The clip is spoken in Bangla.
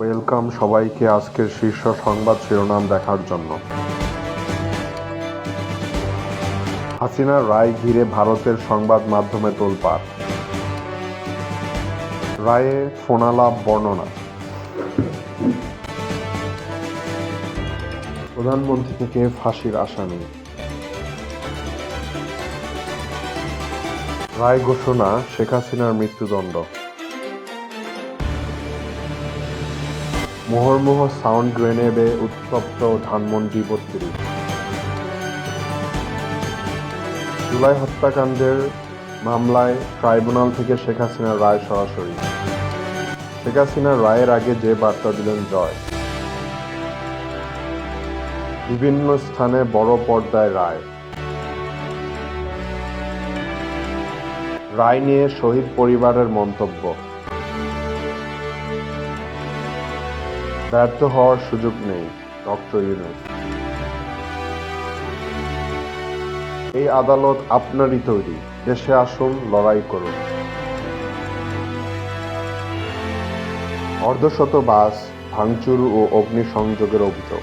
ওয়েলকাম সবাইকে আজকের শীর্ষ সংবাদ শিরোনাম দেখার জন্য। হাসিনার রায় ঘিরে ভারতের সংবাদ মাধ্যমে তোলপাড়। রায়ে ফোনালাপ বর্ণনা। প্রধানমন্ত্রী থেকে ফাঁসির আসামি। রায় ঘোষণা, শেখ হাসিনার মৃত্যুদণ্ড। মুহুর্মুহু সাউন্ড গ্রেনেডে উত্তপ্ত ধানমন্ডি বত্রিশ জুলাই হত্যাকাণ্ডের মামলায় ট্রাইব্যুনাল থেকে শেখ হাসিনার রায় সরাসরি। শেখ হাসিনার রায়ের আগে যে বার্তা দিলেন জয়। বিভিন্ন স্থানে বড় পর্দায় রায়। রায় নিয়ে শহীদ পরিবারের মন্তব্য। ব্যর্থ হওয়ার সুযোগ নেই ডক্টর ইউনুস। এই আদালত আপনারই তৈরি। দেশে আসুন, লড়াই করুন। অর্ধশত বাস ভাঙচুর ও অগ্নিসংযোগের অভিযোগ।